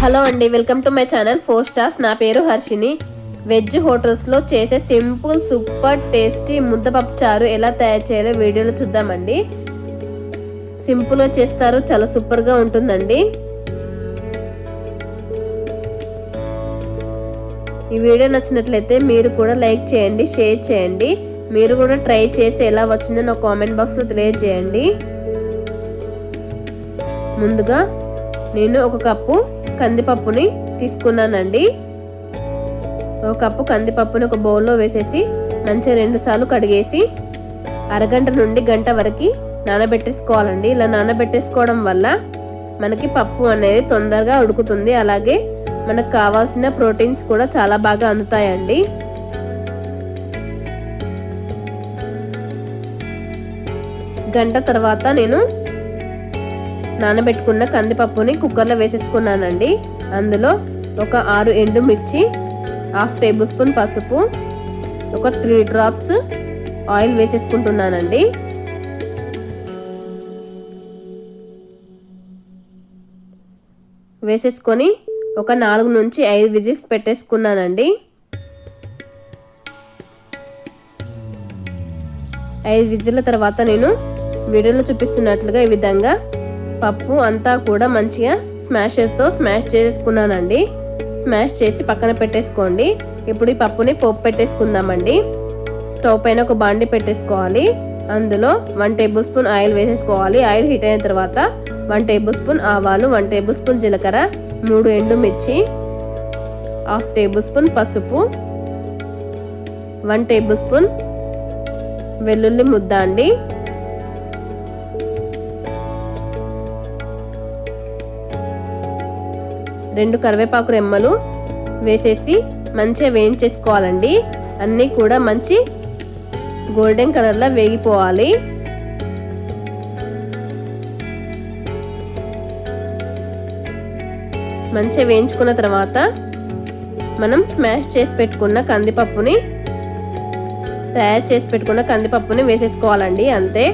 Hello అండి welcome to my channel four stars. నా పేరు హర్షిని. వెజ్ హోటల్స్లో చేసే సింపుల్ సూపర్ టేస్టీ ముద్దపప్పు చారు ఎలా తయారు చేయాలో వీడియోలో చూద్దామండి. సింపుల్గా చేస్తారు చాలా సూపర్గా ఉంటుందండి. ఈ వీడియో నచ్చినట్లయితే మీరు కూడా లైక్ చేయండి షేర్ చేయండి. మీరు కూడా ట్రై చేసి ఎలా వచ్చిందో నా కామెంట్ బాక్స్లో తెలియజేయండి. ముందుగా నేను ఒక కప్పు కందిపప్పుని తీసుకున్నానండి. ఒక కప్పు కందిపప్పుని ఒక బౌల్లో వేసేసి మంచిగా రెండుసార్లు కడిగేసి అరగంట నుండి గంట వరకు నానబెట్టేసుకోవాలండి. ఇలా నానబెట్టేసుకోవడం వల్ల మనకి పప్పు అనేది తొందరగా ఉడుకుతుంది. అలాగే మనకు కావాల్సిన ప్రోటీన్స్ కూడా చాలా బాగా అందుతాయండి. గంట తర్వాత నేను నానబెట్టుకున్న కందిపప్పుని కుక్కర్లో వేసేసుకున్నానండి. అందులో ఒక ఆరు ఎండుమిర్చి హాఫ్ టేబుల్ స్పూన్ పసుపు ఒక త్రీ డ్రాప్స్ ఆయిల్ వేసేసుకుంటున్నానండి. వేసేసుకొని ఒక నాలుగు నుంచి ఐదు విజిల్స్ పెట్టేసుకున్నానండి. ఐదు విజిల్ల తర్వాత నేను వీడియోలో చూపిస్తున్నట్లుగా ఈ విధంగా పప్పు అంతా కూడా మంచిగా స్మాషర్తో స్మాష్ చేసుకున్నానండి. స్మాష్ చేసి పక్కన పెట్టేసుకోండి. ఇప్పుడు ఈ పప్పుని పోపు పెట్టేసుకుందామండి. స్టవ్ పైన ఒక బాండి పెట్టేసుకోవాలి. అందులో వన్ టేబుల్ స్పూన్ ఆయిల్ వేసేసుకోవాలి. ఆయిల్ హీట్ అయిన తర్వాత వన్ టేబుల్ స్పూన్ ఆవాలు వన్ టేబుల్ స్పూన్ జీలకర్ర మూడు ఎండుమిర్చి హాఫ్ టేబుల్ స్పూన్ పసుపు వన్ టేబుల్ స్పూన్ వెల్లుల్లి ముద్ద అండి. రెండు కరివేపాకు రెమ్మలు వేసేసి మంచిగా వేయించేసుకోవాలండి. అన్నీ కూడా మంచి గోల్డెన్ కలర్లో వేగిపోవాలి. మంచిగా వేయించుకున్న తర్వాత మనం స్మాష్ చేసి పెట్టుకున్న కందిపప్పుని తయారు చేసి పెట్టుకున్న కందిపప్పుని వేసేసుకోవాలండి అంతే.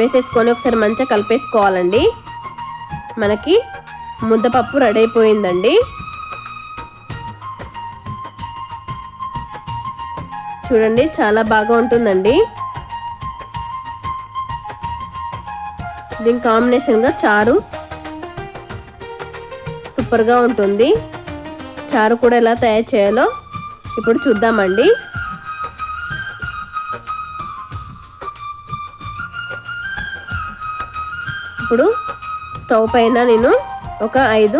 వేసేసుకొని ఒకసారి మంచిగా కలిపేసుకోవాలండి. మనకి ముద్దపప్పు రెడీ అయిపోయిందండి. చూడండి చాలా బాగా ఉంటుందండి. దీని కాంబినేషన్గా చారు సూపర్గా ఉంటుంది. చారు కూడా ఎలా తయారు చేయాలో ఇప్పుడు చూద్దామండి. ఇప్పుడు స్టవ్ పైన నేను ఒక ఐదు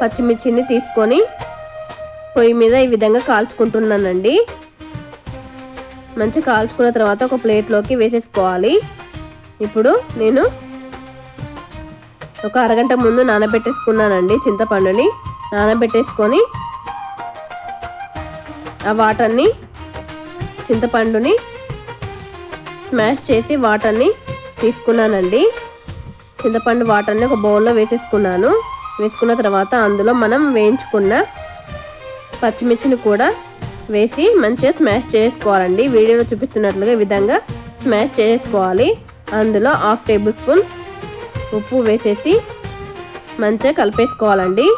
పచ్చిమిర్చిని తీసుకొని పొయ్యి మీద ఈ విధంగా కాల్చుకుంటున్నానండి. మంచిగా కాల్చుకున్న తర్వాత ఒక ప్లేట్లోకి వేసేసుకోవాలి. ఇప్పుడు నేను ఒక అరగంట ముందు నానబెట్టేసుకున్నానండి చింతపండుని. నానబెట్టేసుకొని ఆ వాటర్ని చింతపండుని స్మాష్ చేసి వాటర్ని తీసుకున్నానండి. చింతపండు వాటర్ని ఒక బౌల్లో వేసేసుకున్నాను. వేసుకున్న తర్వాత అందులో మనం వేయించుకున్న పచ్చిమిర్చిని కూడా వేసి మంచిగా స్మాష్ చేసుకోవాలండి. వీడియోలో చూపిస్తున్నట్లుగా ఈ విధంగా స్మాష్ చేసుకోవాలి. అందులో హాఫ్ టేబుల్ స్పూన్ ఉప్పు వేసేసి మంచిగా కలిపేసుకోవాలండి.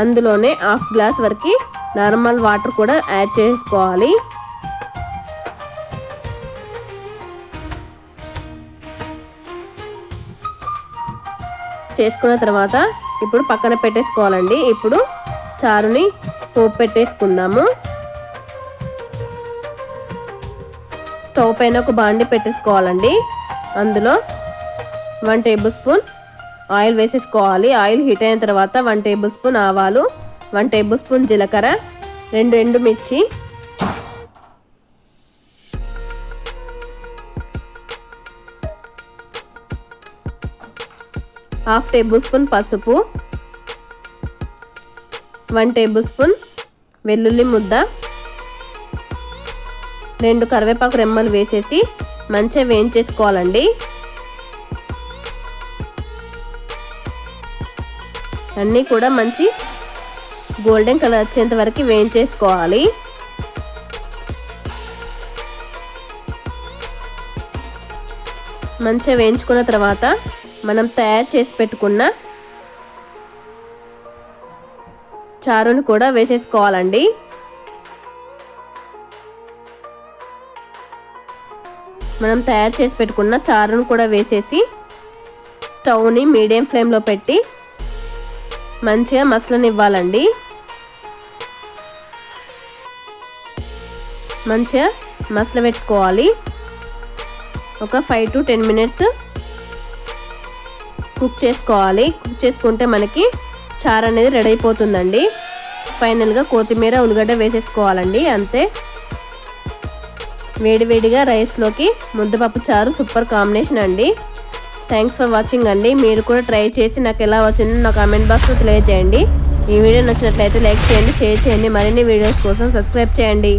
అందులోనే హాఫ్ గ్లాస్ వరకు నార్మల్ వాటర్ కూడా యాడ్ చేసుకోవాలి. చేసుకున్న తర్వాత ఇప్పుడు పక్కన పెట్టేసుకోవాలండి. ఇప్పుడు చారుని పోపు పెట్టేసుకుందాము. స్టవ్ పైన ఒక బాండి పెట్టేసుకోవాలండి. అందులో వన్ టేబుల్ స్పూన్ ఆయిల్ వేసేసుకోవాలి. ఆయిల్ హీట్ అయిన తర్వాత వన్ టేబుల్ స్పూన్ ఆవాలు వన్ టేబుల్ స్పూన్ జీలకర్ర రెండు ఎండుమిర్చి హాఫ్ టేబుల్ స్పూన్ పసుపు వన్ టేబుల్ స్పూన్ వెల్లుల్లి ముద్ద రెండు కరివేపాకు రెమ్మలు వేసేసి మంచిగా వేయించేసుకోవాలండి. అన్నీ కూడా మంచి గోల్డెన్ కలర్ వచ్చేంత వరకు వేయించేసుకోవాలి. మంచిగా వేయించుకున్న తర్వాత మనం తయారు చేసి పెట్టుకున్న చారుని కూడా వేసేసుకోవాలండి. మనం తయారు చేసి పెట్టుకున్న చారును కూడా వేసేసి స్టవ్ని మీడియం ఫ్లేమ్లో పెట్టి మంచిగా మసలనివ్వాలండి. మంచిగా మసలు పెట్టుకోవాలి ఒక five to ten minutes cook చేసుకోవాలి. కుక్ చేసుకుంటే మనకి చారు అనేది రెడీ అయిపోతుందండి. ఫైనల్గా కొత్తిమీర ఉల్లిగడ్డ వేసేసుకోవాలండి. అంతే. వేడివేడిగా రైస్లోకి ముద్దపప్పు చారు సూపర్ కాంబినేషన్ అండి. థ్యాంక్స్ ఫర్ వాచింగ్ అండి. మీరు కూడా ట్రై చేసి నాకు ఎలా వచ్చిందో నా కామెంట్ బాక్స్లో తెలియజేయండి. ఈ వీడియో నచ్చినట్లయితే లైక్ చేయండి షేర్ చేయండి. మరిన్ని వీడియోస్ కోసం సబ్స్క్రైబ్ చేయండి.